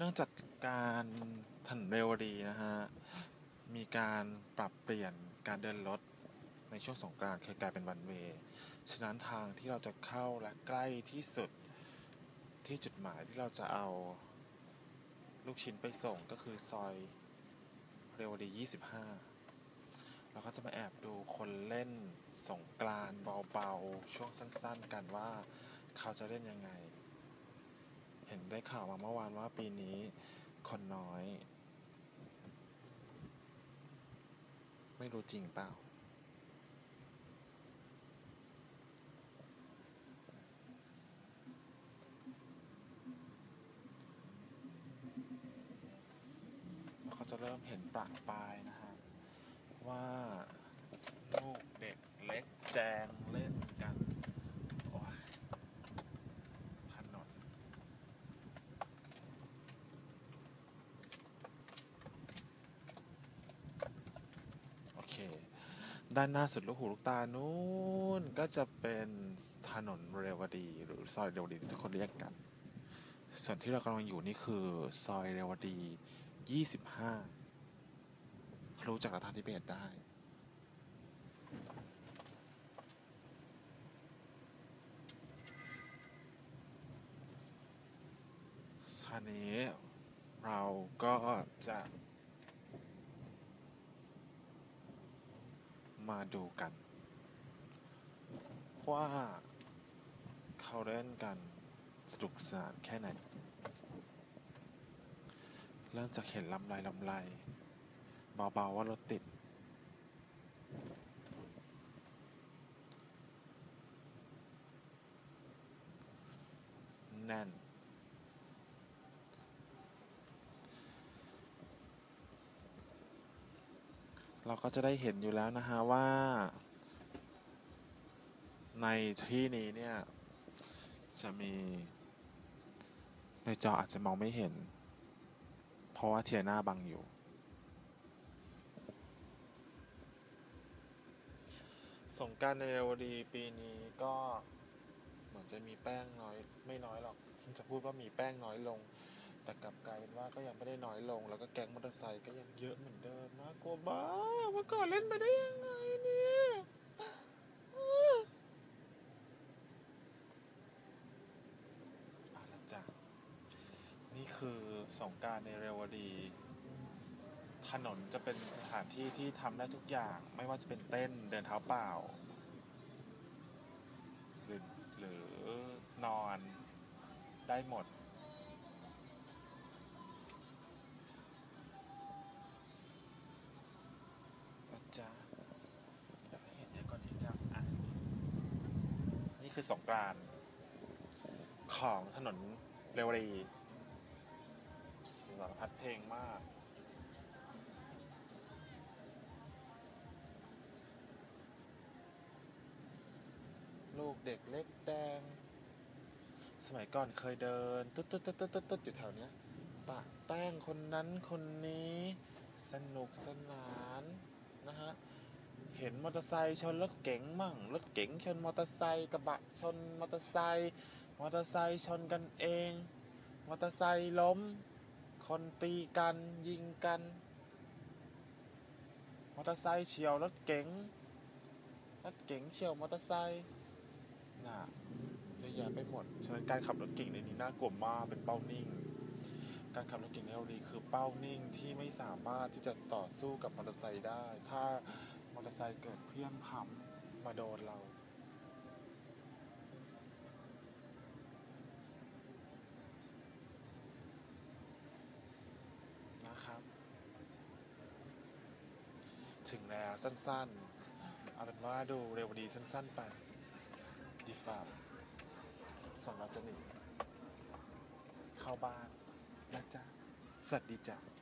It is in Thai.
เนื่องจากการถนนเรวดีนะฮะ มีการปรับเปลี่ยนการเดินรถในช่วงสงกรานต์คือกลายเป็นวันเวย์ฉะนั้นทางที่เราจะเข้าและใกล้ที่สุดที่จุดหมายที่เราจะเอาลูกชิ้นไปส่งก็คือซอยเรวดี 25 เราก็จะมาแอบดูคนเล่นสงกรานต์เบาๆ ช่วงสั้นๆ กันว่าเขาจะเล่นยังไง เห็นได้ข่าวมาเมื่อวานว่าปีนี้คนน้อย ไม่รู้จริงเปล่า เขาจะเริ่มเห็นปลากปลายนะฮะ ว่าลูกเด็กเล็กแจงเล่นกัน โอ้ยถนน โอเค ด้านหน้าสุดลูกหูลูกตานู้นก็จะเป็นถนนเรวดี หรือซอยเรวดีที่ทุกคนเรียกกัน ส่วนที่เรากำลังอยู่นี่คือซอยเรวดี 25รู้จากรัฐาธิเบศได้ท่านี้เราก็จะ มาดูกัน ว่าเขาเล่นกันสนุกสนานแค่ไหน เริ่มจากเห็นลำไรลำไรเบาๆว่ารถติด แน่น เราก็จะได้เห็นอยู่แล้วนะฮะว่า ในที่นี้เนี่ย จะมี ในจออาจจะมองไม่เห็น เพราะว่าเทียหน้าบังอยู่ สงการในเรวดีปีนี้ก็เหมือนจะมีแป้งน้อยไม่น้อยหรอกจะพูดว่ามีแป้งน้อยลง แต่กลับกลายเป็นว่าก็ยังไม่ได้น้อยลง แล้วก็แก๊งมอเตอร์ไซค์ก็ยังเยอะเหมือนเดิมน่ากลัวบ้าเมื่อก่อนเล่นไปได้ยังไงเนี่ยเอาละจ้ะนี่คือสงการในเรวดี ถนนจะเป็นสถานที่ที่ทำได้ทุกอย่าง ไม่ว่าจะเป็นเต้นเดินเท้าเปล่า หรือหรือนอนได้หมด คือสงกรานต์ของถนนเรวดีสารพัดเพลงมาก ลูกเด็กเล็กแดง สมัยก่อนเคยเดิน ตุ๊ดตุ๊ดตุ๊ดตุ๊ดตุ๊ดตุ๊ดอยู่แถวเนี้ยปะแป้งคนนั้นคนนี้ สนุกสนานนะฮะ เห็นมอเตอร์ไซค์ชนรถเก๋งมั่ง รถเก๋งชนมอเตอร์ไซค์กระบะชนมอเตอร์ไซค์มอเตอร์ไซค์ชนกันเอง มอเตอร์ไซค์ล้ม คนตีกันยิงกัน มอเตอร์ไซค์เฉียวรถเก๋งรถเก๋งเฉียวมอเตอร์ไซค์น่ะเยอะแยะไปหมด ฉะนั้นการขับรถเก่งในนี้น่ากลัวมากเป็นเป้านิ่ง การขับรถเก่งในเราดีคือเป้านิ่งที่ไม่สามารถที่จะต่อสู้กับมอเตอร์ไซค์ได้ ถ้า อเตอร์ไซค์เกิดเพลี้ยงพล้ำมาโดนเรานะครับ ถึงแล้วสั้นๆ เอาเป็นว่าดูเร็วดีสั้นๆไป ดีฝ่าสำหรับจะหนีเข้าบ้านนะจ๊ะสวัสดีจ้ะ